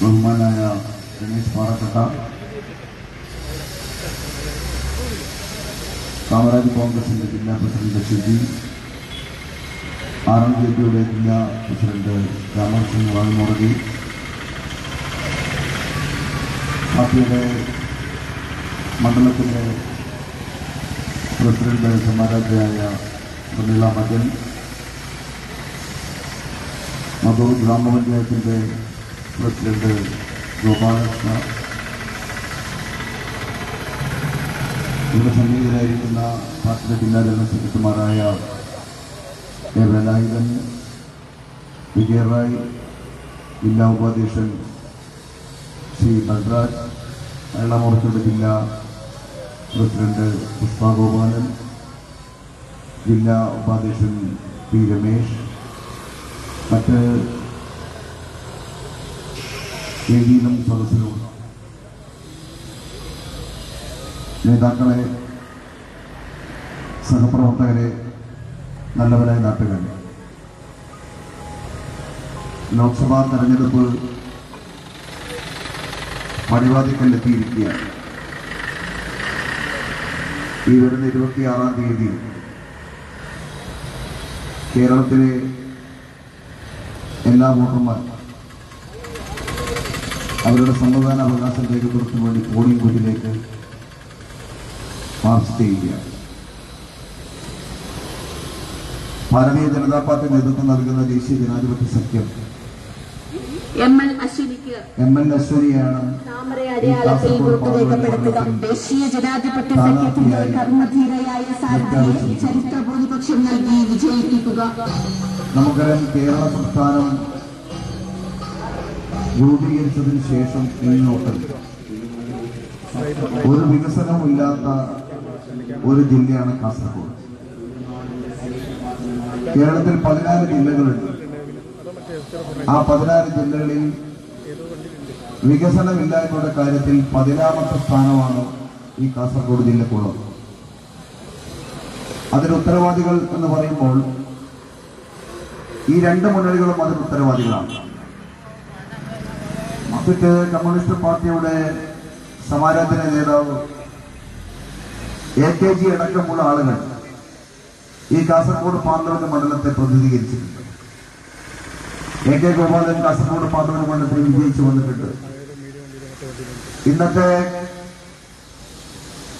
ബഹുമാനായ രമേശ് പാറക്കട്ട കാമരാജ് കോൺഗ്രസിന്റെ ജില്ലാ president Shiji R M J പിയുടെ ജില്ലാ പ്രസിഡന്റ് രാമകൃഷ്ണൻ വാങ്ങുമുറകി പാർട്ടിയുടെ മണ്ഡലത്തിലെ പ്രസിഡന്റ് സമാരാധ്യയായ പ്രമീള മകൻ മധൂർ ഗ്രാമപഞ്ചായത്തിൻ്റെ പ്രസിഡന്റ് ഗോപാലകൃഷ്ണ ഇവിടെ സന്നിഹിതരായിരിക്കുന്ന പാർട്ടിയുടെ ജില്ലാ ജനറൽ സെക്രട്ടറിമാരായ എ വേലായുധൻ വിജയറായ് ജില്ലാ ഉപാധ്യക്ഷൻ ശ്രീ ബൽരാജ് മഹിളാ മോർച്ചയുടെ ജില്ലാ പ്രസിഡന്റ് പുഷ്പ ഗോപാലൻ ജില്ലാ ഉപാധ്യക്ഷൻ പി രമേശ് മറ്റ് വേദിയിലും സദസ്സിലും നേതാക്കളെ സഹപ്രവർത്തകരെ നല്ലവരായ നാട്ടുകാർ ലോക്സഭാ തെരഞ്ഞെടുപ്പ് പടിവാതിക്കലെത്തിയിരിക്കുകയാണ് ഈ വരുന്ന ഇരുപത്തിയാറാം തീയതി കേരളത്തിലെ എല്ലാ വോട്ടർമാരും അവരുടെ സമ്മതിദാന അവകാശം രേഖപ്പെടുത്തുന്നതിന് വേണ്ടി പോളിംഗ് ബൂത്തിലേക്ക് മാർച്ച് ചെയ്യുകയാണ്. ഭാരതീയ ജനതാ പാർട്ടി നേതൃത്വം നൽകുന്ന ദേശീയ ജനാധിപത്യ സഖ്യം. എം എൽ അശ്വനിയാണ് ദേശീയ ജനാധിപത്യ സഖ്യത്തിന്റെ കർമ്മധീരയായ സാരഥിയെ ചരിത്ര ഭൂരിപക്ഷം നൽകി വിജയിപ്പിക്കുക. നമുക്കറിയാം കേരള സംസ്ഥാനം രൂപീകരിച്ചതിന് ശേഷം ഇങ്ങോട്ട് ഒരു വികസനമില്ലാത്ത ഒരു ജില്ലയാണ് കാസർഗോഡ്. കേരളത്തിൽ പതിനാറ് ജില്ലകളുണ്ട്. ആ പതിനാറ് ജില്ലകളിൽ വികസനമില്ലായ്മയുടെ കാര്യത്തിൽ പതിനാമത്തെ സ്ഥാനമാണ് ഈ കാസർഗോഡ് ജില്ലക്കുള്ളത് അതിന് ഉത്തരവാദികൾ എന്ന് പറയുമ്പോൾ ഈ രണ്ട് മുന്നണികളും അതിന് ഉത്തരവാദികളാണ്. മറിച്ച് കമ്മ്യൂണിസ്റ്റ് പാർട്ടിയുടെ സമാരാധന നേതാവ് എ കെ ജി അടക്കമുള്ള ആളുകൾ ഈ കാസർഗോഡ് പാർലമെന്റ് മണ്ഡലത്തെ പ്രതിനിധീകരിച്ചിട്ടുണ്ട്. A K Gopalan Kasaragod parliament മണ്ഡലത്തിൽ വിജയിച്ചു വന്നിട്ടുണ്ട്. ഇന്നത്തെ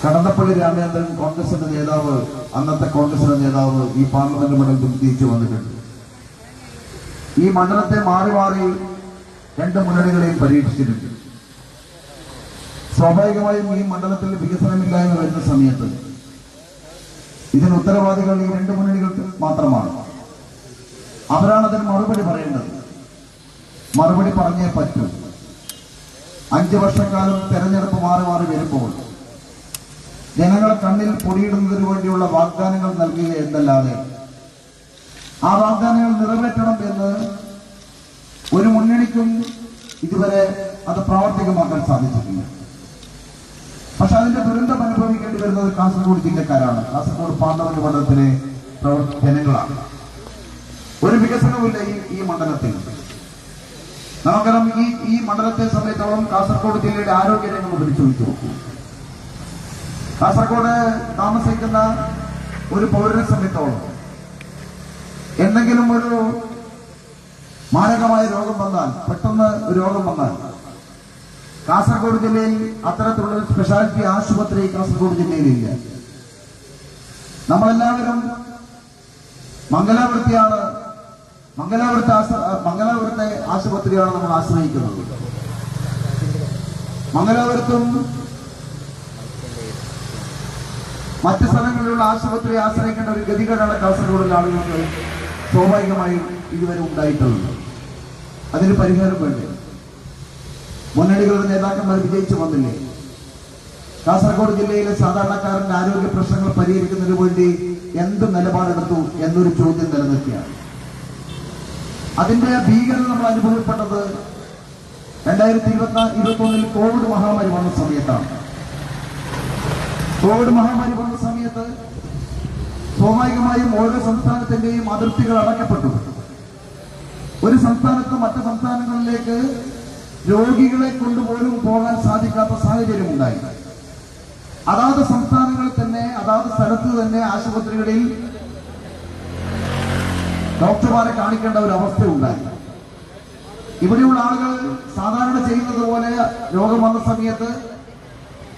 കടന്നപ്പള്ളി രാമചന്ദ്രൻ കോൺഗ്രസിന്റെ നേതാവ് അന്നത്തെ കോൺഗ്രസിന്റെ നേതാവ് ഈ പാർലമെന്റ് മണ്ഡലത്തിൽ വിജയിച്ചു വന്നിട്ടുണ്ട്. ഈ മണ്ഡലത്തെ മാറി മാറി രണ്ട് മുന്നണികളെയും പരീക്ഷിച്ചിട്ടുണ്ട്. സ്വാഭാവികമായും ഈ മണ്ഡലത്തിൽ വികസനമില്ലായ്മ വരുന്ന സമയത്ത് ഇതിന് ഉത്തരവാദികൾ ഈ രണ്ട് മുന്നണികൾക്ക് മാത്രമാണ്. അവരാണ് അതിന് മറുപടി പറയേണ്ടത് മറുപടി പറഞ്ഞേ പറ്റൂ. അഞ്ചു വർഷക്കാലം തെരഞ്ഞെടുപ്പ് മാറി മാറി വരുമ്പോൾ ജനങ്ങളെ കണ്ണിൽ പൊടിയിടുന്നതിന് വേണ്ടിയുള്ള വാഗ്ദാനങ്ങൾ നൽകുക എന്നല്ലാതെ ആ വാഗ്ദാനങ്ങൾ നിറവേറ്റണം എന്ന് ഒരു മുന്നണിക്കും ഇതുവരെ അത് പ്രാവർത്തികമാക്കാൻ സാധിച്ചിട്ടില്ല. പക്ഷെ അതിന്റെ ദുരന്തം അനുഭവിക്കേണ്ടി വരുന്നത് കാസർഗോഡ് ജില്ലക്കാരാണ്. കാസർഗോഡ് പാർലമെന്റ് മണ്ഡലത്തിലെ ജനങ്ങളാണ്. ഒരു വികസനവും ഈ മണ്ഡലത്തിൽ. നമുക്കറിയാം ഈ ഈ മണ്ഡലത്തെ സംബന്ധിച്ചോളം കാസർഗോഡ് ജില്ലയുടെ ആരോഗ്യ രംഗം പരിശോധിച്ചു നോക്കൂ. കാസർഗോഡ് താമസിക്കുന്ന ഒരു പൗരനെ സംബന്ധിച്ചോളം എന്തെങ്കിലും ഒരു മാരകമായ രോഗം വന്നാൽ പെട്ടെന്ന് രോഗം വന്നാൽ. കാസർഗോഡ് ജില്ലയിൽ അത്തരത്തിലുള്ള സ്പെഷ്യാലിറ്റി ആശുപത്രി കാസർഗോഡ് ജില്ലയിലില്ല. നമ്മളെല്ലാവരും മംഗലാപുരത്തെയാണ് മംഗലാപുരത്തെ മംഗലാപുരത്തെ ആശുപത്രിയാണ് നമ്മൾ ആശ്രയിക്കുന്നത്. മംഗലാപുരത്തും മറ്റ് സ്ഥലങ്ങളിലുള്ള ആശുപത്രിയെ ആശ്രയിക്കേണ്ട ഒരു ഗതികേടാണ് കാസർഗോഡിലെ ആളുകൾക്ക് സ്വാഭാവികമായും ഇതുവരെ ഉണ്ടായിട്ടുള്ളത് അതിന് പരിഹാരം വേണ്ടേ? മുന്നണികളുടെ നേതാക്കന്മാർ വിജയിച്ചു വന്നില്ലേ? കാസർഗോഡ് ജില്ലയിലെ സാധാരണക്കാരന്റെ ആരോഗ്യ പ്രശ്നങ്ങൾ പരിഹരിക്കുന്നതിന് വേണ്ടി എന്ത് നിലപാടെടുത്തു എന്നൊരു ചോദ്യം നിലനിൽക്കുകയാണ്. അതിന്റെ ഭീകരത നമ്മൾ അനുഭവപ്പെട്ടത് രണ്ടായിരത്തി ഇരുപത്തി ഇരുപത്തി ഒന്നിൽ കോവിഡ് മഹാമാരി വന്ന സമയത്താണ്. കോവിഡ് മഹാമാരി വന്ന സമയത്ത് സ്വാഭാവികമായും ഓരോ സംസ്ഥാനത്തിന്റെയും അതിർത്തികൾ അടയ്ക്കപ്പെട്ടു. ഒരു സംസ്ഥാനത്ത് മറ്റു സംസ്ഥാനങ്ങളിലേക്ക് രോഗികളെ കൊണ്ടുപോലും പോകാൻ സാധിക്കാത്ത സാഹചര്യം ഉണ്ടായി അതാത് സംസ്ഥാനങ്ങളിൽ തന്നെ അതാത് സ്ഥലത്ത് തന്നെ ആശുപത്രികളിൽ ഡോക്ടർമാരെ കാണിക്കേണ്ട ഒരു അവസ്ഥ ഉണ്ടായി ഇവിടെയുള്ള ആളുകൾ സാധാരണ ചെയ്യുന്നത് പോലെ രോഗം വന്ന സമയത്ത്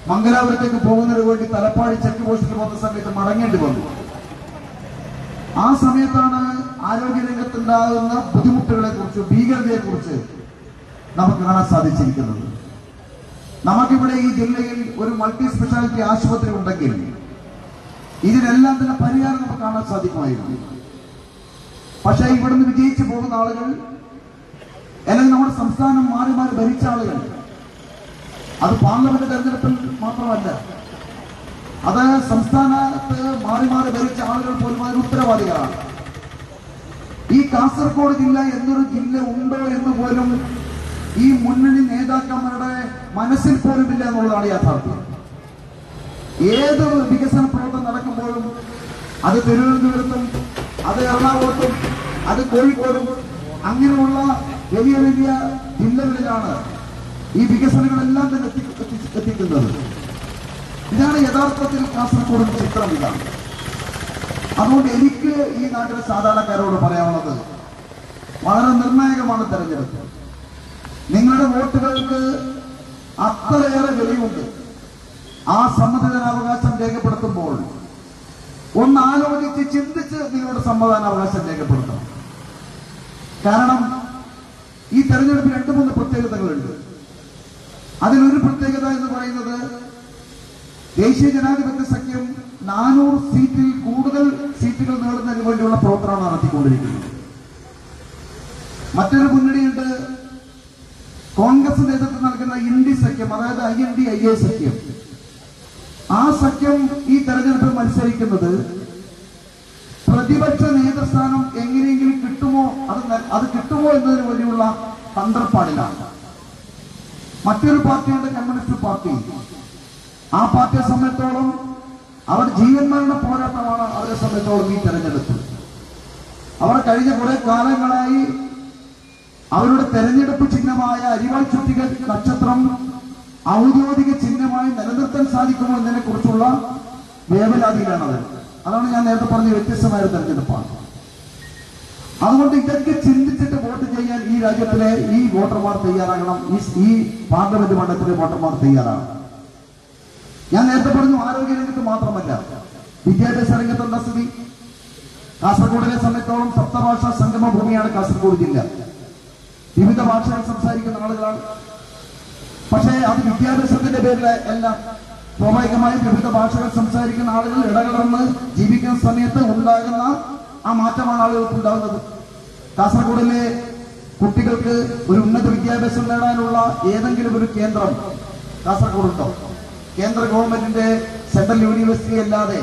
മംഗലാപുരത്തേക്ക് പോകുന്നതിന് വേണ്ടി തലപ്പാടി ചെക്ക് പോസ്റ്റിൽ വന്ന സമയത്ത് മടങ്ങേണ്ടി വന്നു. ആ സമയത്താണ് ആരോഗ്യരംഗത്തുണ്ടാകുന്ന ബുദ്ധിമുട്ടുകളെ കുറിച്ച് ഭീകരതയെ കുറിച്ച് നമുക്ക് കാണാൻ സാധിച്ചിരിക്കുന്നത്. നമുക്കിവിടെ ഈ ജില്ലയിൽ ഒരു മൾട്ടി സ്പെഷ്യാലിറ്റി ആശുപത്രി ഉണ്ടെങ്കിൽ ഇതിനെല്ലാം തന്നെ പരിഹാരം നമുക്ക് കാണാൻ സാധിക്കുമായിരുന്നു. പക്ഷേ ഇവിടുന്ന് വിജയിച്ചു പോകുന്ന ആളുകൾ അല്ലെങ്കിൽ നമ്മുടെ സംസ്ഥാനം മാറി മാറി ഭരിച്ച ആളുകൾ അത് പാർലമെന്റ് തെരഞ്ഞെടുപ്പിൽ മാത്രമല്ല അത് സംസ്ഥാനത്ത് മാറി മാറി ഭരിച്ച ആളുകൾ പോലും അതിന് ഉത്തരവാദികളാണ്. ഈ കാസർഗോഡ് ജില്ല എന്നൊരു ജില്ല ഉണ്ടോ എന്ന് പോലും ഈ മുന്നണി നേതാക്കന്മാരുടെ മനസ്സിൽ പോലും ഇല്ല എന്നുള്ളതാണ് യാഥാർത്ഥ്യം. ഏതൊരു വികസന പ്രവർത്തനം നടക്കുമ്പോഴും അത് തിരുവനന്തപുരത്തും അത് എറണാകുളത്തും അത് കോഴിക്കോടും അങ്ങനെയുള്ള വലിയ വലിയ ജില്ലകളിലാണ് ഈ വികസനങ്ങളെല്ലാം തന്നെ എത്തി- എത്തി- എത്തിക്കുന്നത്. ഇതാണ് യഥാർത്ഥത്തിൽ കാസർഗോഡിന്റെ ചിത്രം ഇതാണ്. അതുകൊണ്ട് എനിക്ക് ഈ നാട്ടിലെ സാധാരണക്കാരോട് പറയാനുള്ളത് വളരെ നിർണായകമാണ് തെരഞ്ഞെടുപ്പ്. നിങ്ങളുടെ വോട്ടുകൾക്ക് അത്രയേറെ വിലയുണ്ട്. ആ സമ്മതിദാനാവകാശം രേഖപ്പെടുത്തുമ്പോൾ ഒന്ന് ആലോചിച്ച് ചിന്തിച്ച് നിങ്ങളുടെ സമ്മതിദാനാവകാശം രേഖപ്പെടുത്തണം. കാരണം ഈ തെരഞ്ഞെടുപ്പിൽ രണ്ട് മൂന്ന് പ്രത്യേകതകളുണ്ട്. അതിലൊരു പ്രത്യേകത എന്ന് പറയുന്നത് ദേശീയ ജനാധിപത്യ നാനൂറ് സീറ്റിൽ കൂടുതൽ സീറ്റുകൾ നേടുന്നതിന് വേണ്ടിയുള്ള പ്രവർത്തനമാണ് നടത്തിക്കൊണ്ടിരിക്കുന്നത്. മറ്റൊരു മുന്നണിയുണ്ട്. കോൺഗ്രസ് നേതൃത്വം നൽകുന്ന ഇന്ത്യ സഖ്യം അതായത് I N D I A സഖ്യം. ആ സഖ്യം ഈ തെരഞ്ഞെടുപ്പിൽ മത്സരിക്കുന്നത് പ്രതിപക്ഷ നേതൃസ്ഥാനം എങ്ങനെയെങ്കിലും കിട്ടുമോ അത് അത് കിട്ടുമോ എന്നതിന് വേണ്ടിയുള്ള തന്ത്രപ്പാടിലാണ്. മറ്റൊരു പാർട്ടിയുണ്ട് കമ്മ്യൂണിസ്റ്റ് പാർട്ടി. ആ പാർട്ടിയെ സംബന്ധിച്ചോളം അവർ ജീവൻ മരണ പോരാട്ടമാണ് അവരെ സംബന്ധിച്ചോളം ഈ തെരഞ്ഞെടുപ്പ്. അവർ കഴിഞ്ഞ കുറെ കാലങ്ങളായി അവരുടെ തെരഞ്ഞെടുപ്പ് ചിഹ്നമായ അരിവാൾ ചുറ്റിക നക്ഷത്രം ഔദ്യോഗിക ചിഹ്നമായി നിലനിർത്താൻ സാധിക്കുമോ എന്നതിനെ കുറിച്ചുള്ള വേവലാതിയിലാണ് അവർ. അതാണ് ഞാൻ നേരത്തെ പറഞ്ഞ വ്യത്യസ്തമായ തെരഞ്ഞെടുപ്പാണ്. അതുകൊണ്ട് ഇതൊക്കെ ചിന്തിച്ചിട്ട് വോട്ട് ചെയ്യാൻ ഈ രാജ്യത്തിലെ ഈ വോട്ടർമാർ തയ്യാറാകണം. ഈ പാർലമെന്റ് മണ്ഡലത്തിലെ വോട്ടർമാർ തയ്യാറാകണം. ഞാൻ നേരത്തെ പറഞ്ഞു ആരോഗ്യ രംഗത്ത് മാത്രമല്ല. വിദ്യാഭ്യാസ രംഗത്ത് എന്താ സ്ഥിതി. കാസർഗോഡിനെ സംബന്ധിച്ചോളം സപ്തഭാഷാ സംഗമ ഭൂമിയാണ് കാസർഗോഡ് ജില്ല. വിവിധ ഭാഷകൾ സംസാരിക്കുന്ന ആളുകളാണ്. പക്ഷേ അത് വിദ്യാഭ്യാസത്തിന്റെ പേരിൽ എല്ലാം സ്വാഭാവികമായും വിവിധ ഭാഷകൾ സംസാരിക്കുന്ന ആളുകൾ ഇടകലർന്ന് ജീവിക്കുന്ന സമയത്ത് ഉണ്ടാകുന്ന ആ മാറ്റമാണ് ആളുകൾക്ക് ഉണ്ടാകുന്നത്. കാസർഗോഡിലെ കുട്ടികൾക്ക് ഒരു ഉന്നത വിദ്യാഭ്യാസം നേടാനുള്ള ഏതെങ്കിലും ഒരു കേന്ദ്രം കാസർഗോഡ് ഉണ്ടോ കേന്ദ്ര ഗവൺമെന്റിന്റെ സെൻട്രൽ യൂണിവേഴ്സിറ്റി അല്ലാതെ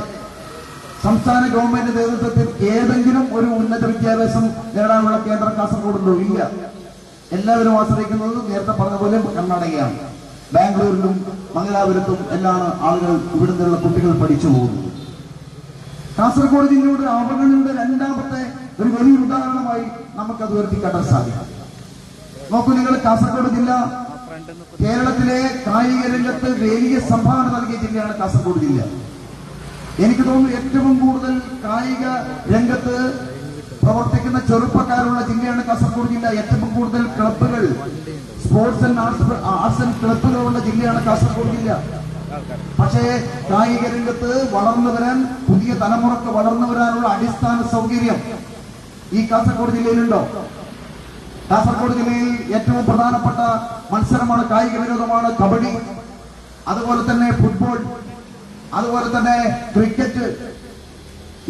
സംസ്ഥാന ഗവൺമെന്റ് നേതൃത്വത്തിൽ ഏതെങ്കിലും ഒരു ഉന്നത വിദ്യാഭ്യാസം നേടാനുള്ള കേന്ദ്രം കാസർഗോഡുണ്ടോ? ഇല്ല. എല്ലാവരും ആശ്രയിക്കുന്നത് നേരത്തെ പറഞ്ഞ പോലെ കർണാടകയാണ്. ബാംഗ്ലൂരിലും മംഗലാപുരത്തും എല്ലാം ആളുകൾ ഇവിടെ നിന്നുള്ള കുട്ടികൾ പഠിച്ചു പോകുന്നു കാസർഗോഡ് ജില്ലയുടെ അവഗണനയുടെ രണ്ടാമത്തെ ഒരു വലിയ ഉദാഹരണമായി നമുക്കത് ഉയർത്തിക്കാട്ടാൻ സാധിക്കും. നോക്കൂ നിങ്ങൾ കാസർഗോഡ് ജില്ല കേരളത്തിലെ കായിക രംഗത്ത് വലിയ സംഭാവന നൽകിയ ജില്ലയാണ് കാസർഗോഡ് ജില്ല. എനിക്ക് തോന്നുന്നു ഏറ്റവും കൂടുതൽ കായിക രംഗത്ത് പ്രവർത്തിക്കുന്ന ചെറുപ്പക്കാരുള്ള ജില്ലയാണ് കാസർഗോഡ് ജില്ല. ഏറ്റവും കൂടുതൽ ക്ലബ്ബുകൾ sports and arts arts and ക്ലബ്ബുകളുള്ള ജില്ലയാണ് കാസർഗോഡ് ജില്ല. പക്ഷേ കായിക രംഗത്ത് വളർന്നു വരാൻ പുതിയ തലമുറയ്ക്ക് വളർന്നു വരാനുള്ള അടിസ്ഥാന സൗകര്യം ഈ കാസർഗോഡ് ജില്ലയിലുണ്ടോ? കാസർഗോഡ് ജില്ലയിൽ ഏറ്റവും പ്രധാനപ്പെട്ട മത്സരമാണ് കായിക വിനോദമാണ് കബഡി. അതുപോലെ തന്നെ ഫുട്ബോൾ അതുപോലെ തന്നെ ക്രിക്കറ്റ്.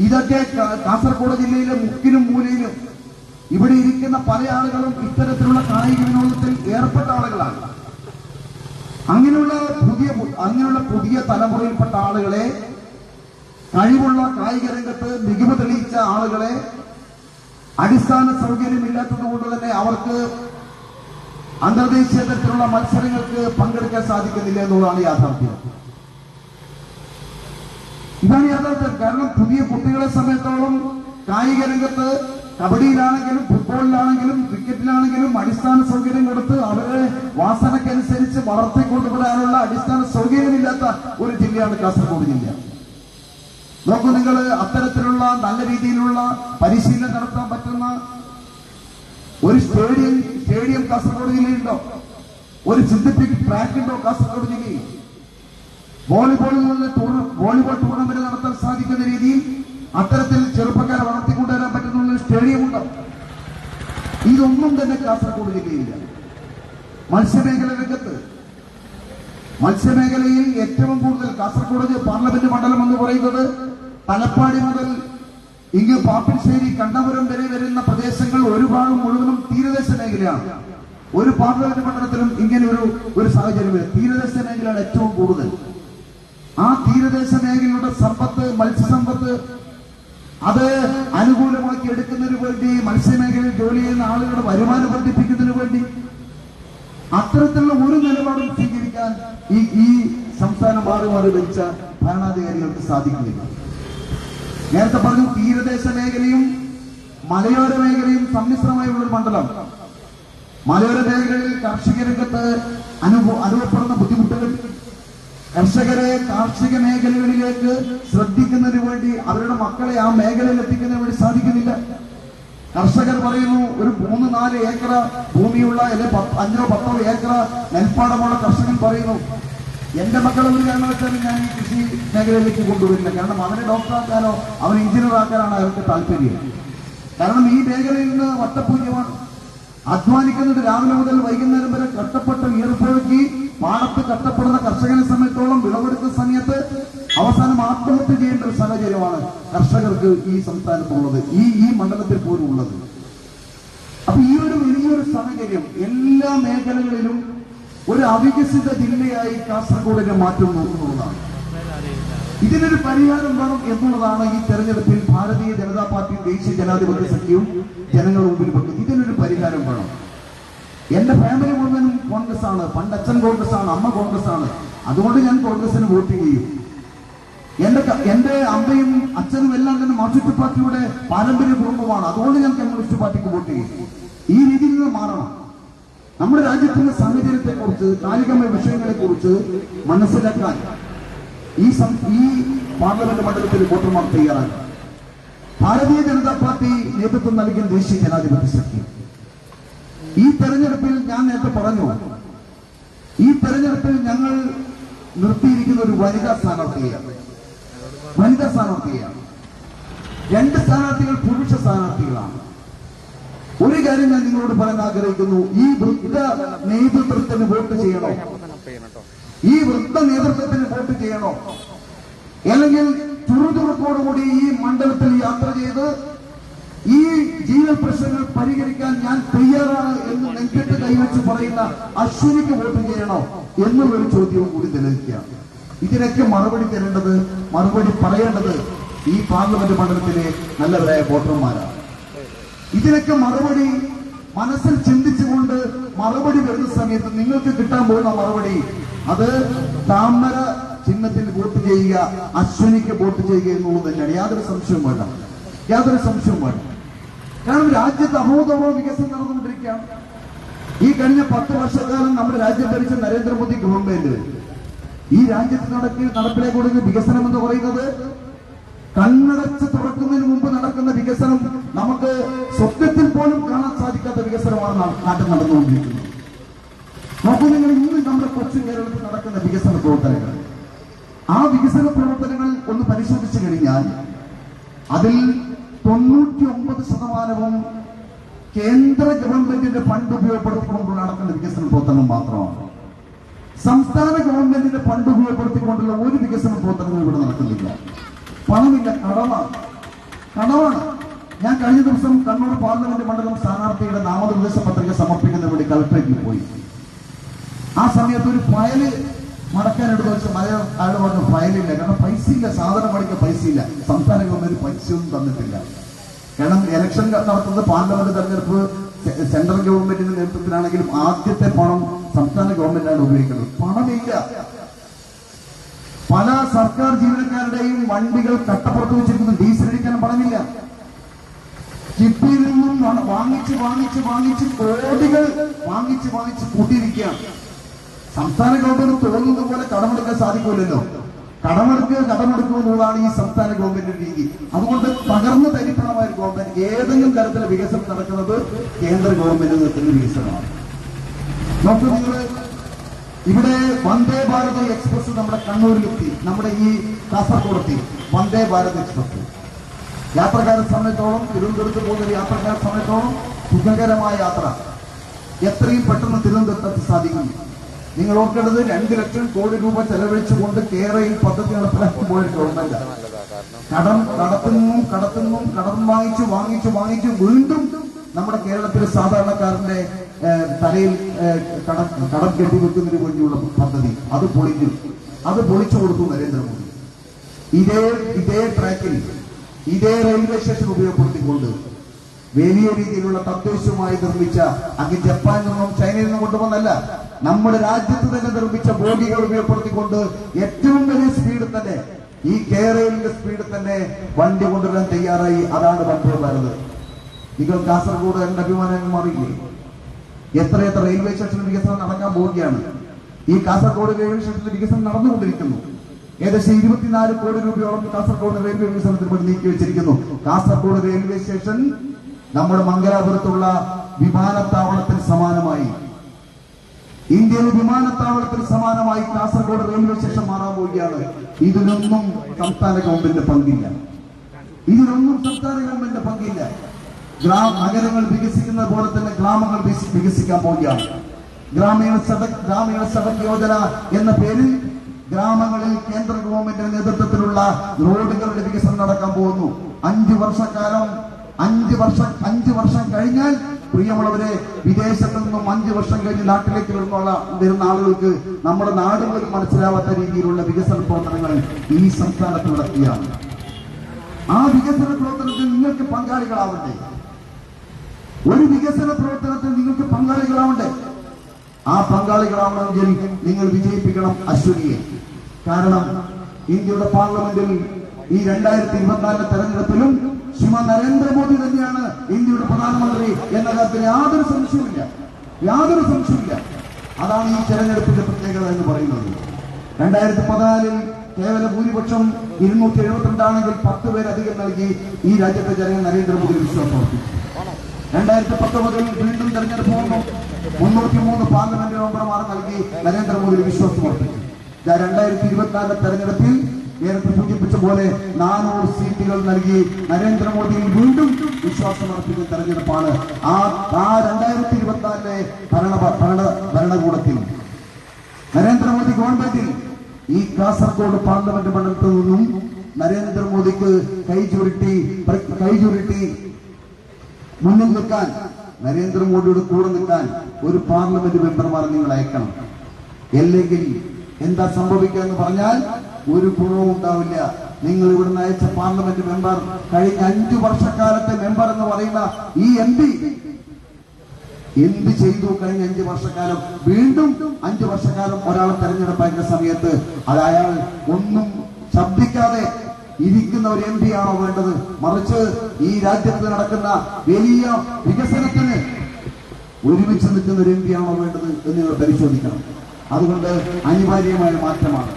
ഇതൊക്കെ കാസർഗോഡ് ജില്ലയിലെ മുക്കിലും മൂലയിലും ഇവിടെ ഇരിക്കുന്ന പല ആളുകളും ഇത്തരത്തിലുള്ള കായിക വിനോദത്തിൽ ഏർപ്പെട്ട ആളുകളാണ്. അങ്ങനെയുള്ള പുതിയ അങ്ങനെയുള്ള പുതിയ തലമുറയിൽപ്പെട്ട ആളുകളെ കഴിവുള്ള കായിക രംഗത്ത് മികവ് തെളിയിച്ച ആളുകളെ അടിസ്ഥാന സൗകര്യം ഇല്ലാത്തത് കൊണ്ട് തന്നെ അവർക്ക് അന്തർദേശീയ തരത്തിലുള്ള മത്സരങ്ങൾക്ക് പങ്കെടുക്കാൻ സാധിക്കുന്നില്ല എന്നുള്ളതാണ് യാഥാർത്ഥ്യം. ഇതാണ് യാഥാർത്ഥ്യം. കാരണം പുതിയ കുട്ടികളെ സമയത്തോളം കായിക രംഗത്ത് കബഡിയിലാണെങ്കിലും ഫുട്ബോളിലാണെങ്കിലും ക്രിക്കറ്റിലാണെങ്കിലും അടിസ്ഥാന സൗകര്യം കൊടുത്ത് അവരെ വാസനക്കനുസരിച്ച് വളർത്തിക്കൊണ്ടുവരാനുള്ള അടിസ്ഥാന സൗകര്യമില്ലാത്ത ഒരു ജില്ലയാണ് കാസർഗോഡ് ജില്ല. നോക്കൂ നിങ്ങൾ അത്തരത്തിലുള്ള നല്ല രീതിയിലുള്ള പരിശീലനം നടത്താൻ പറ്റുന്ന ഒരു സ്റ്റേഡിയം സ്റ്റേഡിയം കാസർഗോഡ് ജില്ലയുണ്ടോ ഒരു സിന്തറ്റിക് ട്രാക്ക് ഉണ്ടോ കാസർഗോഡ് ജില്ലയിൽ വോളിബോളിൽ നിന്ന് വോളിബോൾ ടൂർണമെന്റ് നടത്താൻ സാധിക്കുന്ന രീതിയിൽ അത്തരത്തിൽ ചെറുപ്പക്കാരെ വളർത്തിക്കൊണ്ടുവരാൻ പറ്റുന്ന സ്റ്റേഡിയം ഉണ്ടോ? ഇതൊന്നും തന്നെ കാസർഗോഡ് ജില്ലയില്ല മത്സ്യമേഖല രംഗത്ത് മത്സ്യമേഖലയിൽ ഏറ്റവും കൂടുതൽ കാസർഗോഡ് പാർലമെന്റ് മണ്ഡലം എന്ന് പറയുന്നത് തലപ്പാടി മുതൽ ഇങ്ങ് പാപ്പിൻശ്ശേരി കണ്ണപുരം വരെ വരുന്ന പ്രദേശങ്ങൾ ഒരു ഭാഗം മുഴുവനും തീരദേശ മേഖലയാണ്. ഒരു പാർലമെന്റ് മണ്ഡലത്തിലും ഇങ്ങനെ ഒരു ഒരു സാഹചര്യം വരും. തീരദേശ മേഖലയാണ് ഏറ്റവും കൂടുതൽ. ആ തീരദേശ മേഖലയുടെ സമ്പത്ത് മത്സ്യസമ്പത്ത് അത് അനുകൂലമാക്കി എടുക്കുന്നതിന് വേണ്ടി മത്സ്യമേഖലയിൽ ജോലി ചെയ്യുന്ന ആളുകളുടെ വരുമാനം വർദ്ധിപ്പിക്കുന്നതിന് വേണ്ടി അത്തരത്തിലുള്ള ഒരു നിലപാടും സ്വീകരിക്കാൻ ഈ ഈ സംസ്ഥാനം മാറി മാറി ഭരണാധികാരികൾക്ക് സാധിക്കുന്നില്ല. നേരത്തെ പറഞ്ഞു തീരദേശ മേഖലയും മലയോര മേഖലയും സമ്മിശ്രമായുള്ള ഒരു മണ്ഡലം. മലയോര മേഖലയിൽ കാർഷിക രംഗത്ത് അനുഭവ അനുഭവപ്പെടുന്ന ബുദ്ധിമുട്ടുകൾ. കർഷകരെ കാർഷിക മേഖലകളിലേക്ക് ശ്രദ്ധിക്കുന്നതിന് വേണ്ടി അവരുടെ മക്കളെ ആ മേഖലയിൽ എത്തിക്കുന്നതിന് വേണ്ടി സാധിക്കുന്നില്ല. കർഷകർ പറയുന്നു ഒരു മൂന്ന് നാല് ഏക്കർ ഭൂമിയുള്ള അല്ലെങ്കിൽ അഞ്ചോ പത്തോ ഏക്കർ നെൽപ്പാടമുള്ള കർഷകൻ പറയുന്നു എന്റെ മക്കളെ ഒരു കാരണവശാലും ഞാൻ ഈ കൃഷി മേഖലയിലേക്ക് കൊണ്ടുവരില്ല കാരണം അവനെ ഡോക്ടറാക്കാനോ അവനെ എഞ്ചിനീയർ ആക്കാനാണ് അവർക്ക് താല്പര്യം. കാരണം ഈ മേഖലയിൽ നിന്ന് വട്ടപൂജ്യമാണ് അധ്വാനിക്കുന്നത് രാവിലെ മുതൽ വൈകുന്നേരം വരെ കഷ്ടപ്പെട്ട് ഈർപ്പൊഴുക്കി പാടത്ത് കഷ്ടപ്പെടുന്ന കർഷകനെ സമയത്തോളം വിളവെടുക്കുന്ന സമയത്ത് അവസാനം ആത്മഹത്യ ചെയ്യേണ്ട ഒരു സാഹചര്യമാണ് കർഷകർക്ക് ഈ സംസ്ഥാനത്തുള്ളത് ഈ ഈ മണ്ഡലത്തിൽ പോലും ഉള്ളത്. അപ്പൊ ഈ ഒരു വലിയൊരു സാഹചര്യം എല്ലാ മേഖലകളിലും ഒരു അവികസിത ജില്ലയായി കാസർഗോഡിനെ മാറ്റുന്നു എന്നുള്ളതാണ്. ഇതിനൊരു പരിഹാരം വേണം എന്നുള്ളതാണ് ഈ തെരഞ്ഞെടുപ്പിൽ ഭാരതീയ ജനതാ പാർട്ടി ദേശീയ ജനാധിപത്യ സഖ്യവും ജനങ്ങളുടെ മുമ്പിൽ വെക്കുന്നത് ഇതിനൊരു പരിഹാരം വേണം. എന്റെ ഫാമിലി മുഴുവനും കോൺഗ്രസ് ആണ് പണ്ട് അച്ഛൻ കോൺഗ്രസ് ആണ് അമ്മ കോൺഗ്രസ് ആണ് അതുകൊണ്ട് ഞാൻ കോൺഗ്രസിന് വോട്ട് ചെയ്യും. എന്റെ എന്റെ അമ്മയും അച്ഛനും എല്ലാം തന്നെ മാർക്സിസ്റ്റ് പാർട്ടിയുടെ പാരമ്പര്യ കുടുംബമാണ്. അതുകൊണ്ട് ഞാൻ കമ്മ്യൂണിസ്റ്റ് പാർട്ടിക്ക് വോട്ട് ചെയ്യും. ഈ രീതിയിൽ നിന്ന് മാറണം. നമ്മുടെ രാജ്യത്തിന്റെ സാഹചര്യത്തെ കുറിച്ച് കാലികമായ വിഷയങ്ങളെ കുറിച്ച് മനസ്സിലാക്കാൻ ഈ ഈ പാർലമെന്റ് മണ്ഡലത്തിൽ വോട്ടർമാർ തയ്യാറാണ്. ഭാരതീയ ജനതാ പാർട്ടി നേതൃത്വം നൽകിയ ദേശീയ ജനാധിപത്യ ശക്തി ഈ തെരഞ്ഞെടുപ്പിൽ ഞാൻ നേരത്തെ പറഞ്ഞു ഈ തെരഞ്ഞെടുപ്പിൽ ഞങ്ങൾ നിർത്തിയിരിക്കുന്ന ഒരു വനിതാ സ്ഥാനാർത്ഥിയാണ് വനിതാ സ്ഥാനാർത്ഥിയാണ് രണ്ട് സ്ഥാനാർത്ഥികൾ പുരുഷ സ്ഥാനാർത്ഥികളാണ്. ഒരു കാര്യം ഞാൻ നിങ്ങളോട് പറയാൻ ആഗ്രഹിക്കുന്നു. ഈ വൃദ്ധ നേതൃത്വത്തിന് വോട്ട് ചെയ്യണോ? ഈ വൃദ്ധ നേതൃത്വത്തിന് വോട്ട് ചെയ്യണോ? അല്ലെങ്കിൽ ചുറുചുറുക്കോടുകൂടി ഈ മണ്ഡലത്തിൽ യാത്ര ചെയ്ത് ഈ ജീവ പ്രശ്നങ്ങൾ പരിഹരിക്കാൻ ഞാൻ തയ്യാറാണ് എന്ന് നെഞ്ചിട്ട് കൈവച്ച് പറയുന്ന അശ്വിനിക്ക് വോട്ട് ചെയ്യണോ എന്നുള്ളൊരു ചോദ്യവും കൂടി നിലനിൽക്കുകയാണ് ഇതിനൊക്കെ മറുപടി തരേണ്ടത് മറുപടി പറയേണ്ടത് ഈ പാർലമെന്റ് മണ്ഡലത്തിലെ നല്ലവരായ വോട്ടർമാരാണ്. ഇതിനൊക്കെ മറുപടി മനസ്സിൽ ചിന്തിച്ചുകൊണ്ട് മറുപടി വരുന്ന സമയത്ത് നിങ്ങൾക്ക് കിട്ടാൻ പോകുന്ന മറുപടി. അത് താമര ചിഹ്നത്തിൽ വോട്ട് ചെയ്യുക അശ്വിനിക്ക് വോട്ട് ചെയ്യുക എന്നുള്ളത് തന്നെയാണ്. യാതൊരു സംശയവും വേണ്ട. യാതൊരു സംശയവും വേണ്ട. കാരണം രാജ്യത്ത് അഭൂതപൂർവ വികസനം നടന്നുകൊണ്ടിരിക്കുകയാണ്. ഈ കഴിഞ്ഞ പത്ത് വർഷക്കാലം നമ്മുടെ രാജ്യം ഭരിച്ച നരേന്ദ്രമോദി ഗവൺമെന്റ്. ഈ രാജ്യത്ത് നടക്കി നടപ്പിലേക്ക് കൊടുക്കുന്ന വികസനം എന്ന് പറയുന്നത് കണ്ണടച്ച് തുറക്കുന്നതിന് മുമ്പ് നടക്കുന്ന വികസനം നമുക്ക് സ്വപ്നത്തിൽ പോലും കാണാൻ സാധിക്കാത്ത വികസനമാണ് നാട്ടിൽ നടന്നുകൊണ്ടിരിക്കുന്നത്. നോക്കൂ നിങ്ങൾ ഇന്ന് നമ്മുടെ കൊച്ചു കേരളത്തിൽ നടക്കുന്ന വികസന പ്രവർത്തനങ്ങൾ. ആ വികസന പ്രവർത്തനങ്ങൾ ഒന്ന് പരിശോധിച്ചു കഴിഞ്ഞാൽ അതിൽ തൊണ്ണൂറ്റി ഒമ്പത് ശതമാനവും കേന്ദ്ര ഗവൺമെന്റിന്റെ ഫണ്ട് ഉപയോഗപ്പെടുത്തിക്കൊണ്ട് നടക്കുന്ന വികസന പ്രവർത്തനം മാത്രമാണ്. സംസ്ഥാന ഗവൺമെന്റിന്റെ ഫണ്ട് ഉപയോഗപ്പെടുത്തിക്കൊണ്ടുള്ള ഒരു വികസന പ്രവർത്തനവും ഇവിടെ നടക്കുന്നില്ല. പണമില്ല കടമാണ്. കടമാണ്. ഞാൻ കഴിഞ്ഞ ദിവസം കണ്ണൂർ പാർലമെന്റ് മണ്ഡലം സ്ഥാനാർത്ഥിയുടെ നാമനിർദ്ദേശ പത്രിക സമർപ്പിക്കുന്ന വേണ്ടി കളക്ടറേറ്റിൽ പോയി. ആ സമയത്ത് ഒരു ഫയൽ മടക്കാൻ എടുത്ത് വെച്ച് മലയാള അയാൾ പറഞ്ഞു ഫയലില്ല. കാരണം പൈസ ഇല്ല സാധനം മേടിക്കാൻ പൈസ ഇല്ല സംസ്ഥാന ഗവൺമെന്റ് പൈസയൊന്നും തന്നിട്ടില്ല. കാരണം ഇലക്ഷൻ നടത്തുന്നത് പാർലമെന്റ് തെരഞ്ഞെടുപ്പ് സെൻട്രൽ ഗവൺമെന്റിന്റെ നേതൃത്വത്തിലാണെങ്കിലും ആദ്യത്തെ പണം സംസ്ഥാന ഗവൺമെന്റാണ് ഉപയോഗിക്കുന്നത്. പണമില്ല. പല സർക്കാർ ജീവനക്കാരുടെയും വണ്ടികൾ കട്ടപ്പുറത്ത് വെച്ചിരിക്കുന്നു. ഡീസൽ അടിക്കാൻ പറഞ്ഞില്ല. കിഫ്ബിയിൽ നിന്നും വാങ്ങിച്ച് വാങ്ങിച്ച് വാങ്ങിച്ച് കോടികൾ വാങ്ങിച്ച് വാങ്ങിച്ച് കൂട്ടിയിരിക്കുകയാണ്. സംസ്ഥാന ഗവൺമെന്റ് തോന്നുന്ന പോലെ കടമെടുക്കാൻ സാധിക്കില്ലല്ലോ കടമെടുക്കുക കടമെടുക്കുക എന്നുള്ളതാണ് ഈ സംസ്ഥാന ഗവൺമെന്റിന്റെ രീതി. അതുകൊണ്ട് തകർന്നു തരിപ്പണമായ ഗവൺമെന്റ് ഏതെങ്കിലും തരത്തിലെ വികസനം നടക്കുന്നത് കേന്ദ്ര ഗവൺമെന്റ് നിർത്തുന്ന വികസനമാണ്. നോക്കൂ നിങ്ങൾ ഇവിടെ വന്ദേ ഭാരത് എക്സ്പ്രസ് നമ്മുടെ കണ്ണൂരിലെത്തി. നമ്മുടെ ഈ കാസർഗോഡെത്തി. വന്ദേ ഭാരത് എക്സ്പ്രസ്. യാത്രക്കാരെ സംബന്ധിച്ചോളം തിരുവനന്തപുരത്ത് പോകുന്ന യാത്രക്കാരെ സംബന്ധിച്ചോളം സുഖകരമായ യാത്ര. എത്രയും പെട്ടെന്ന് തിരുവനന്തപുരത്ത് സാധിക്കും. നിങ്ങൾ ഓർക്കേണ്ടത് രണ്ട് ലക്ഷം കോടി രൂപ ചെലവഴിച്ചുകൊണ്ട് കേരളയിൽ പദ്ധതി നടപ്പിലാക്കുമ്പോൾ ഗവൺമെന്റ് കടം കടത്തുന്നു കടത്തുന്നു കടം വാങ്ങിച്ചു വാങ്ങിച്ചു വാങ്ങിച്ചു. വീണ്ടും നമ്മുടെ കേരളത്തിലെ സാധാരണക്കാരന്റെ തലയിൽ കടം കടം കെട്ടിവെക്കുന്നതിന് വേണ്ടിയുള്ള പദ്ധതി. അത് പൊളിഞ്ഞു. അത് പൊളിച്ചു കൊടുത്തു നരേന്ദ്രമോദി. ഇതേ ഇതേ ട്രാക്കിൽ ഇതേ റെയിൽവേ സ്റ്റേഷൻ ഉപയോഗപ്പെടുത്തിക്കൊണ്ട് വലിയ രീതിയിലുള്ള തദ്ദേശവുമായി നിർമ്മിച്ച അങ്ങ് ജപ്പാനിൽ നിന്നും ചൈനയിൽ നിന്നും കൊണ്ടുവന്നല്ല നമ്മുടെ രാജ്യത്ത് തന്നെ നിർമ്മിച്ച ബോഗികൾ ഉപയോഗപ്പെടുത്തിക്കൊണ്ട് ഏറ്റവും വലിയ സ്പീഡ് തന്നെ ഈ കേരളിന്റെ സ്പീഡ് തന്നെ വണ്ടി കൊണ്ടുവരാൻ തയ്യാറായി. അതാണ് വന്ദേ ഭാരത് നിങ്ങൾ കാസർഗോഡ് എന്റെ അഭിമാനങ്ങൾ മാറിയില്ലേ? എത്രയെത്ര റെയിൽവേ സ്റ്റേഷന്റെ വികസനം നടക്കാൻ പോവുകയാണ്. ഈ കാസർഗോഡ് റെയിൽവേ സ്റ്റേഷന്റെ വികസനം നടന്നുകൊണ്ടിരിക്കുന്നു. ഏകദേശം ഇരുപത്തിനാല് കോടി രൂപയോളം കാസർഗോഡ് റെയിൽവേ വികസനത്തിന് വേണ്ടി നീക്കി വെച്ചിരിക്കുന്നു. കാസർഗോഡ് റെയിൽവേ സ്റ്റേഷൻ നമ്മുടെ മംഗലാപുരത്തുള്ള വിമാനത്താവളത്തിന് സമാനമായി. ഇന്ത്യയിലെ വിമാനത്താവളത്തിന് സമാനമായി കാസർഗോഡ് റെയിൽവേ സ്റ്റേഷൻ മാറാൻ പോവുകയാണ്. ഇതിനൊന്നും സംസ്ഥാന ഗവൺമെന്റിന്റെ പങ്കില്ല. ഇതിനൊന്നും സംസ്ഥാന ഗവൺമെന്റിന്റെ പങ്കില്ല. ഗ്രാമ നഗരങ്ങൾ വികസിക്കുന്ന പോലെ തന്നെ ഗ്രാമങ്ങൾ വികസിക്കാൻ പോവുകയാണ്. ഗ്രാമീണ സഡക് ഗ്രാമീണ സഡക് യോജന എന്ന പേരിൽ ഗ്രാമങ്ങളിൽ കേന്ദ്ര ഗവൺമെന്റിന്റെ നേതൃത്വത്തിലുള്ള റോഡുകളുടെ വികസനം നടക്കാൻ പോകുന്നു. അഞ്ചു വർഷക്കാലം അഞ്ചു വർഷം അഞ്ചു വർഷം കഴിഞ്ഞാൽ പ്രിയമുള്ളവരെ വിദേശത്ത് നിന്നും അഞ്ചു വർഷം കഴിഞ്ഞ് നാട്ടിലേക്ക് വരുന്ന ആളുകൾക്ക് നമ്മുടെ നാടുകളിൽ മനസ്സിലാവാത്ത രീതിയിലുള്ള വികസന പ്രവർത്തനങ്ങൾ ഈ സംസ്ഥാനത്ത് നടത്തിയാണ് ആ വികസന പ്രവർത്തനത്തിൽ നിങ്ങൾക്ക് പങ്കാളികളാവണ്ടേ? ഒരു വികസന പ്രവർത്തനത്തിൽ നിങ്ങൾക്ക് പങ്കാളികളാവണ്ടേ? ആ പങ്കാളികളാവണമെങ്കിൽ നിങ്ങൾ വിജയിപ്പിക്കണം അശ്വനിയെ കാരണം ഇന്ത്യയുടെ പാർലമെന്റിൽ ഈ രണ്ടായിരത്തി ഇരുപത്തിനാലിലെ തെരഞ്ഞെടുപ്പിലും ശ്രീമാൻ നരേന്ദ്രമോദി തന്നെയാണ് ഇന്ത്യയുടെ പ്രധാനമന്ത്രി എന്ന കാര്യത്തിൽ യാതൊരു സംശയമില്ല യാതൊരു സംശയമില്ല അതാണ് ഈ തെരഞ്ഞെടുപ്പിന്റെ പ്രത്യേകത എന്ന് പറയുന്നത്. രണ്ടായിരത്തി പതിനാലിൽ കേവല ഭൂരിപക്ഷം ഇരുന്നൂറ്റി എഴുപത്തിരണ്ടാണെങ്കിൽ പത്ത് പേരധികം നൽകി ഈ രാജ്യത്തെ ജനങ്ങൾ നരേന്ദ്രമോദി വിശ്വാസം അർപ്പിച്ചു രണ്ടായിരത്തി പത്തൊമ്പതിൽ വീണ്ടും തെരഞ്ഞെടുപ്പ് വന്നു. മുന്നൂറ്റി മൂന്ന് പാർലമെന്റ് മെമ്പർമാർ നൽകി നരേന്ദ്രമോദി വിശ്വാസം ഉറപ്പിച്ചു രണ്ടായിരത്തി ഇരുപത്തിനാലിലെ തെരഞ്ഞെടുപ്പിൽ നേരത്തെ സൂചിപ്പിച്ച പോലെ നാനൂറ് സീറ്റുകൾ നൽകി നരേന്ദ്രമോദിയിൽ വീണ്ടും വിശ്വാസം അർപ്പിക്കുന്ന തെരഞ്ഞെടുപ്പാണ് ആ ആ രണ്ടായിരത്തി ഇരുപത്തിനാലിലെ ഭരണ ഭരണ ഭരണകൂടത്തിൽ. നരേന്ദ്രമോദി ഗവൺമെന്റിൽ ഈ കാസർഗോഡ് പാർലമെന്റ് മണ്ഡലത്തിൽ നിന്നും നരേന്ദ്രമോദിക്ക് കൈ ചുരുട്ടി കൈ ചുരുട്ടി മുന്നിൽ നിൽക്കാൻ നരേന്ദ്രമോദിയുടെ കൂടെ നിൽക്കാൻ ഒരു പാർലമെന്റ് മെമ്പർമാർ നിങ്ങൾ അയക്കണം. അല്ലെങ്കിൽ എന്താ സംഭവിക്കുക എന്ന് പറഞ്ഞാൽ ഒരു ഗുണവും ഉണ്ടാവില്ല. നിങ്ങൾ ഇവിടുന്ന് അയച്ച പാർലമെന്റ് മെമ്പർ കഴിഞ്ഞ അഞ്ചു വർഷക്കാലത്തെ മെമ്പർ എന്ന് പറയുന്ന ഈ എം പി എന്ത് ചെയ്തു കഴിഞ്ഞ അഞ്ചു വർഷക്കാലം? വീണ്ടും അഞ്ചു വർഷക്കാലം ഒരാളെ തെരഞ്ഞെടുപ്പായിരുന്ന സമയത്ത് അത് അയാൾ ഒന്നും ശബ്ദിക്കാതെ ഇരിക്കുന്ന ഒരു എം ആണോ വേണ്ടത്? മറിച്ച് ഈ രാജ്യത്ത് നടക്കുന്ന വലിയ വികസനത്തിന് ഒരുമിച്ച് നിൽക്കുന്ന ഒരു എം ആണോ വേണ്ടത് എന്ന് നിങ്ങൾ പരിശോധിക്കണം. അതുകൊണ്ട് അനിവാര്യമായ മാറ്റമാണ്.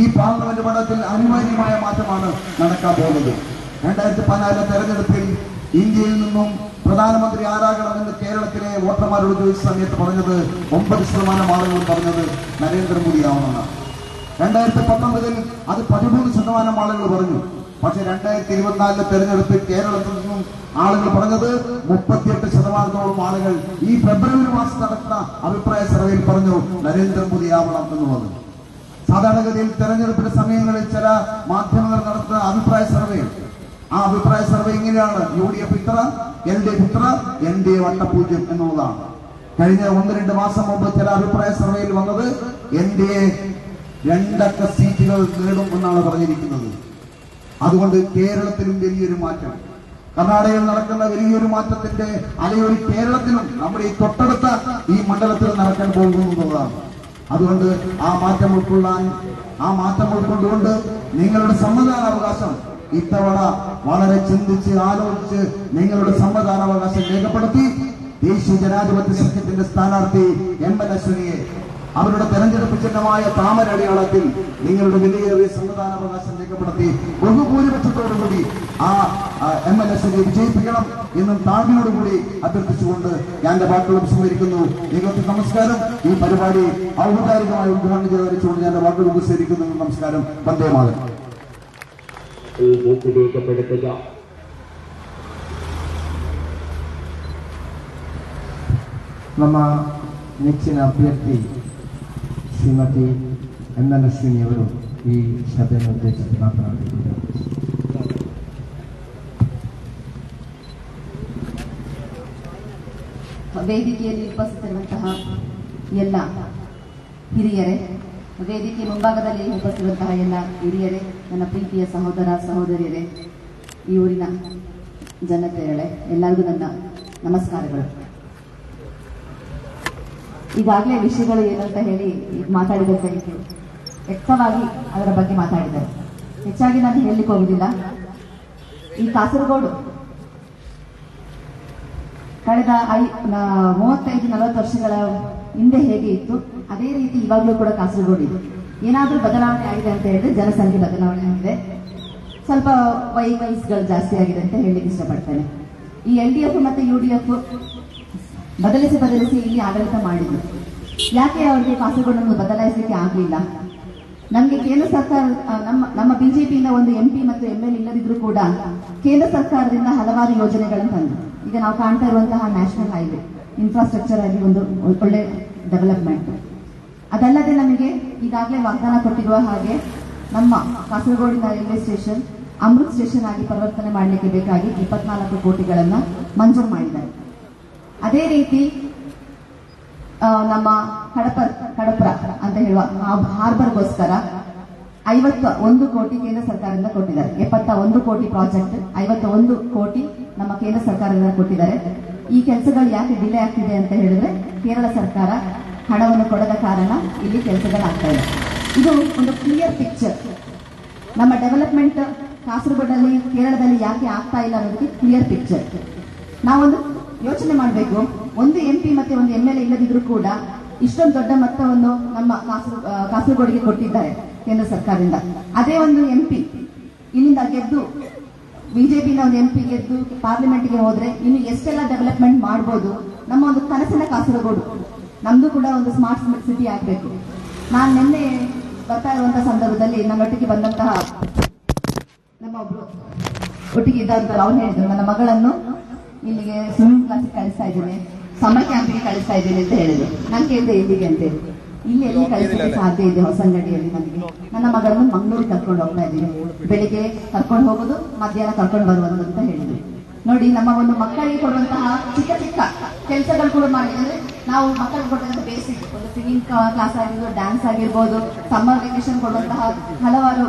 ഈ പാർലമെന്റ് മണ്ഡലത്തിൽ അനിവാര്യമായ മാറ്റമാണ് നടക്കാൻ പോകുന്നത്. രണ്ടായിരത്തി പതിനാലിലെ തെരഞ്ഞെടുപ്പിൽ ഇന്ത്യയിൽ നിന്നും പ്രധാനമന്ത്രി ആരാകണമെന്ന് കേരളത്തിലെ വോട്ടർമാരോട് ചോദിച്ച സമയത്ത് പറഞ്ഞത് ഒമ്പത് ശതമാനം ആളുകൾ പറഞ്ഞത് നരേന്ദ്രമോദി ആവണമെന്നാണ് രണ്ടായിരത്തി പത്തൊമ്പതിൽ അത് പതിമൂന്ന് ശതമാനം ആളുകൾ പറഞ്ഞു. പക്ഷെ രണ്ടായിരത്തി ഇരുപത്തിനാലിലെ തെരഞ്ഞെടുപ്പിൽ കേരളത്തിൽ നിന്നും ആളുകൾ പറഞ്ഞത് മുപ്പത്തിയെട്ട് ശതമാനത്തോളം ആളുകൾ ഈ ഫെബ്രുവരി മാസം നടക്കുന്ന അഭിപ്രായ സർവേയിൽ പറഞ്ഞു നരേന്ദ്രമോദി ആവണം എന്നുള്ളത് സാധാരണഗതിയിൽ തെരഞ്ഞെടുപ്പിന്റെ സമയങ്ങളിൽ ചില മാധ്യമങ്ങൾ നടത്തുന്ന അഭിപ്രായ സർവേ ആ അഭിപ്രായ സർവേ ഇങ്ങനെയാണ് യു ഡി എഫ് ഇത്ര എൽ ഡി എഫ് ഇത്ര എൻ ഡി എ വട്ടപൂജ്യം എന്നുള്ളതാണ്. കഴിഞ്ഞ ഒന്ന് രണ്ട് മാസം മുമ്പ് ചില അഭിപ്രായ സർവേയിൽ വന്നത് എൻ ഡി എ രണ്ടക്ക സീറ്റുകൾ നേടും എന്നാണ് പറഞ്ഞിരിക്കുന്നത്. അതുകൊണ്ട് കേരളത്തിലും വലിയൊരു മാറ്റം. കർണാടകയിൽ നടക്കുന്ന വലിയൊരു മാറ്റത്തിന്റെ അലയൊരു കേരളത്തിലും നമ്മുടെ ഈ തൊട്ടടുത്ത ഈ മണ്ഡലത്തിൽ നടക്കാൻ പോകുന്നു എന്നുള്ളതാണ് അതുകൊണ്ട് ആ മാറ്റം ഉൾക്കൊള്ളാൻ ആ മാറ്റം ഉൾക്കൊണ്ടുകൊണ്ട് നിങ്ങളുടെ സമ്മതിദാനാവകാശം ഇത്തവണ വളരെ ചിന്തിച്ച് ആലോചിച്ച് നിങ്ങളുടെ സമ്മതിദാനാവകാശം രേഖപ്പെടുത്തി ദേശീയ ജനാധിപത്യ സഖ്യത്തിന്റെ സ്ഥാനാർത്ഥി എം എൽ അശ്വിനിയെ അവരുടെ തെരഞ്ഞെടുപ്പ് ചിഹ്നമായ താമര അടയാളത്തിൽ നിങ്ങളുടെ വിലയേറിയ സമ്മതിദാനാവകാശം രേഖപ്പെടുത്തി ബഹുഭൂരിപക്ഷത്തോടുകൂടി ആ എം എൽ എസിനെ വിജയിപ്പിക്കണം എന്നും താഴ്മയോടുകൂടി അഭ്യർത്ഥിച്ചുകൊണ്ട് ഞാൻ എന്റെ വാക്കുകൾ ഉപസംഹരിക്കുന്നു നിങ്ങൾക്ക് നമസ്കാരം ഈ പരിപാടി ഔപചാരികമായി ഉദ്ഘാടനം ചെയ്തറിച്ചുകൊണ്ട് ഞാൻ എന്റെ വാക്കുകൾ ഉപസംഹരിക്കുന്നു നമസ്കാരം വന്ദേ മാതരം ഈ ബൂത്ത് രേഖപ്പെടുത്തുക ನಮ್ಮ ನೆಚ್ಚಿನ ಅಭ್ಯರ್ಥಿ ಶ್ರೀಮತಿ ಎನ್ ಅವರು ಈ ಸಭೆಯನ್ನು ಉದ್ದೇಶಿಸಿ ಮಾತನಾಡುತ್ತಿದ್ದಾರೆ. ವೇದಿಕೆಯಲ್ಲಿ ಉಪಸ್ಥಿತಿರುವಂತಹ ಎಲ್ಲ ಹಿರಿಯರೇ, ವೇದಿಕೆ ಮುಂಭಾಗದಲ್ಲಿ ಉಪಸ್ಥಿತಿರುವಂತಹ ಎಲ್ಲ ಹಿರಿಯರೇ, ನನ್ನ ಪ್ರೀತಿಯ ಸಹೋದರ ಸಹೋದರಿಯರೇ, ಈ ಊರಿನ ಜನತೆಗಳೇ, ಎಲ್ಲರಿಗೂ ನನ್ನ ನಮಸ್ಕಾರಗಳು. ಈಗಾಗಲೇ ವಿಷಯಗಳು ಏನಂತ ಹೇಳಿ ಈಗ ಮಾತಾಡಿದ ಸರಿಕೆ ವ್ಯಕ್ತವಾಗಿ ಅದರ ಬಗ್ಗೆ ಮಾತಾಡಿದ್ದಾರೆ. ಹೆಚ್ಚಾಗಿ ನಾನು ಹೇಳಲಿಕ್ಕೆ ಹೋಗುದಿಲ್ಲ. ಈ ಕಾಸರಗೋಡು. ಕಳೆದ ಐ ಮೂವತ್ತೈದು, ನಲವತ್ತು ವರ್ಷಗಳ ಹಿಂದೆ ಹೇಗೆ ಇತ್ತು, ಅದೇ ರೀತಿ ಇವಾಗಲೂ ಕೂಡ ಕಾಸರಗೋಡು ಇದೆ. ಏನಾದರೂ ಬದಲಾವಣೆ ಆಗಿದೆ ಅಂತ ಹೇಳಿದ್ರೆ ಜನಸಂಖ್ಯೆ ಬದಲಾವಣೆ ಆಗಿದೆ. ಸ್ವಲ್ಪ ಗಳು ಜಾಸ್ತಿ ಆಗಿದೆ ಅಂತ ಹೇಳಲಿಕ್ಕೆ ಇಷ್ಟಪಡ್ತೇನೆ. ಈ ಎಲ್ ಡಿ ಎಫ್ ಮತ್ತೆ ಯು ಡಿ ಎಫ್ ಬದಲಿಸಿ ಬದಲಿಸಿ ಇಲ್ಲಿ ಆಡಳಿತ ಮಾಡಿದ್ರು. ಯಾಕೆ ಅವರಿಗೆ ಕಾಸರಗೋಡನ್ನು ಬದಲಾಯಿಸಲಿಕ್ಕೆ ಆಗಲಿಲ್ಲ? ನಮಗೆ ಕೇಂದ್ರ ಸರ್ಕಾರ ನಮ್ಮ ನಮ್ಮ ಬಿಜೆಪಿಯಿಂದ ಒಂದು ಎಂಪಿ ಮತ್ತು ಎಂ ಎಲ್ ಇಲ್ಲದಿದ್ರೂ ಕೂಡ ಕೇಂದ್ರ ಸರ್ಕಾರದಿಂದ ಹಲವಾರು ಯೋಜನೆಗಳನ್ನು ತಂದು ಈಗ ನಾವು ಕಾಣ್ತಾ ಇರುವಂತಹ ನ್ಯಾಷನಲ್ ಹೈವೇ ಇನ್ಫ್ರಾಸ್ಟ್ರಕ್ಚರ್ ಆಗಿ ಒಂದು ಒಳ್ಳೆ ಡೆವಲಪ್ಮೆಂಟ್. ಅದಲ್ಲದೆ ನಮಗೆ ಈಗಾಗಲೇ ವಾಗ್ದಾನ ಕೊಟ್ಟಿರುವ ಹಾಗೆ ನಮ್ಮ ಕಾಸರಗೋಡಿನ ರೈಲ್ವೆ ಸ್ಟೇಷನ್, ಅಮೃತ್ ಸ್ಟೇಷನ್ ಆಗಿ ಪರಿವರ್ತನೆ ಮಾಡಲಿಕ್ಕೆ ಬೇಕಾಗಿ ಇಪ್ಪತ್ನಾಲ್ಕು ಕೋಟಿಗಳನ್ನು ಮಂಜೂರು ಮಾಡಿದ್ದಾರೆ. ಅದೇ ರೀತಿ ನಮ್ಮ ಕಡಪರ್ ಕಡಪರ ಅಂತ ಹೇಳುವ ಹಾರ್ಬರ್ಗೋಸ್ಕರ ಐವತ್ತ ಒಂದು ಕೋಟಿ ಕೇಂದ್ರ ಸರ್ಕಾರದಿಂದ ಕೊಟ್ಟಿದ್ದಾರೆ. ಎಪ್ಪತ್ತ ಒಂದು ಕೋಟಿ ಪ್ರಾಜೆಕ್ಟ್ ಐವತ್ತ ಒಂದು ಕೋಟಿ ನಮ್ಮ ಕೇಂದ್ರ ಸರ್ಕಾರದಿಂದ ಕೊಟ್ಟಿದ್ದಾರೆ. ಈ ಕೆಲಸಗಳು ಯಾಕೆ ಡಿಲೇ ಆಗ್ತಿದೆ ಅಂತ ಹೇಳಿದ್ರೆ, ಕೇರಳ ಸರ್ಕಾರ ಹಣವನ್ನು ಕೊಡದ ಕಾರಣ ಇಲ್ಲಿ ಕೆಲಸಗಳಾಗ್ತಾ ಇದೆ. ಇದು ಒಂದು ಕ್ಲಿಯರ್ ಪಿಕ್ಚರ್ ನಮ್ಮ ಡೆವಲಪ್ಮೆಂಟ್ ಕಾಸರಗೋಡಲ್ಲಿ, ಕೇರಳದಲ್ಲಿ ಯಾಕೆ ಆಗ್ತಾ ಇಲ್ಲ ಅನ್ನೋದಕ್ಕೆ ಕ್ಲಿಯರ್ ಪಿಕ್ಚರ್ ನಾವೊಂದು ಯೋಚನೆ ಮಾಡಬೇಕು. ಒಂದು ಎಂ ಪಿ ಮತ್ತೆ ಒಂದು ಎಂ ಎಲ್ ಎ ಇಲ್ಲದಿದ್ರು ಕೂಡ ಇಷ್ಟೊಂದು ದೊಡ್ಡ ಮೊತ್ತವನ್ನು ನಮ್ಮ ಕಾಸರ ಕಾಸರಗೋಡಿಗೆ ಕೊಟ್ಟಿದ್ದಾರೆ ಕೇಂದ್ರ ಸರ್ಕಾರದಿಂದ. ಅದೇ ಒಂದು ಎಂ ಪಿ ಇಲ್ಲಿಂದ ಗೆದ್ದು ಬಿಜೆಪಿನ ಒಂದು ಎಂ ಪಿ ಗೆದ್ದು ಪಾರ್ಲಿಮೆಂಟ್ಗೆ ಹೋದ್ರೆ ಇನ್ನು ಎಷ್ಟೆಲ್ಲ ಡೆವಲಪ್ಮೆಂಟ್ ಮಾಡ್ಬೋದು? ನಮ್ಮ ಒಂದು ಕನಸಿನ ಕಾಸರಗೋಡು. ನಮ್ದು ಕೂಡ ಒಂದು ಸ್ಮಾರ್ಟ್ ಸಿಟಿ ಆಗಬೇಕು. ನಾನು ನಿನ್ನೆ ಬರ್ತಾ ಇರುವಂತಹ ಸಂದರ್ಭದಲ್ಲಿ ನನ್ನೊಟ್ಟಿಗೆ ಬಂದಂತಹ ನಮ್ಮ ಒಬ್ರು ಒಟ್ಟಿಗೆ ಇದ್ದಂತ ಅವ್ರು ಹೇಳಿದ್ರು. ನನ್ನ ಮಗಳನ್ನು ಇಲ್ಲಿಗೆ ಸ್ವಿಮ್ಮಿಂಗ್ ಕ್ಲಾಸಿಗೆ ಕಳಿಸ್ತಾ ಇದ್ದೀನಿ. ಸಮ್ಮರ್ ಕ್ಯಾಂಪಿಗೆ ಕಳಿಸ್ತಾ ಇದ್ದೀನಿ ಅಂತ ಹೇಳಿದ್ರು. ನಾನು ಕೇಳಿದೆ ಇಲ್ಲಿಗೆ ಅಂತ ಹೇಳಿ. ಇಲ್ಲಿ ಎಲ್ಲಿ ಕಳಿಸಲಿಕ್ಕೆ ಸಾಧ್ಯ ಇದೆ ಹೊಸಂಗಡಿಯಲ್ಲಿ ನನಗೆ ನನ್ನ ಮಗಳನ್ನು ಮಂಗಳೂರಿಗೆ ಕರ್ಕೊಂಡು ಹೋಗ್ತಾ ಇದ್ದೀನಿ. ಬೆಳಿಗ್ಗೆ ಕರ್ಕೊಂಡು ಹೋಗೋದು ಮಧ್ಯಾಹ್ನ ಕರ್ಕೊಂಡು ಬರುವುದು ಅಂತ ಹೇಳಿದ್ರು. ನೋಡಿ ನಮ್ಮ ಒಂದು ಮಕ್ಕಳಿಗೆ ಕೊಡುವಂತಹ ಚಿಕ್ಕ ಚಿಕ್ಕ ಕೆಲಸಗಳು ಕೂಡ ಮಾಡಿದ್ರೆ ನಾವು ಮಕ್ಕಳಿಗೆ ಕೊಡುವಂತಹ ಬೇಸಿಕ್ ಸ್ವಿಮ್ಮಿಂಗ್ ಕ್ಲಾಸ್ ಆಗಿರ್ಬೋದು ಡ್ಯಾನ್ಸ್ ಆಗಿರ್ಬೋದು ಸಮ್ಮರ್ ವೆಕೇಶನ್ ಕೊಡುವಂತಹ ಹಲವಾರು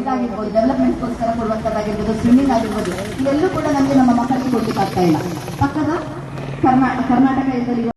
ಇದಾಗಿರ್ಬೋದು ಡೆವಲಪ್ಮೆಂಟ್ಗೋಸ್ಕರ ಕೊಡುವಂತದ್ದಾಗಿರ್ಬೋದು ಸ್ವಿಮ್ಮಿಂಗ್ ಆಗಿರ್ಬೋದು ಇವೆಲ್ಲೂ ಕೂಡ ನಮಗೆ ನಮ್ಮ ಮಕ್ಕಳಿಗೆ ಕೊಡ್ಲಿಕ್ಕೆ ಆಗ್ತಾ ಇಲ್ಲ. ಪಕ್ಕದ ಕರ್ನಾಟಕ ಕರ್ನಾಟಕ ಇದರಲ್ಲಿ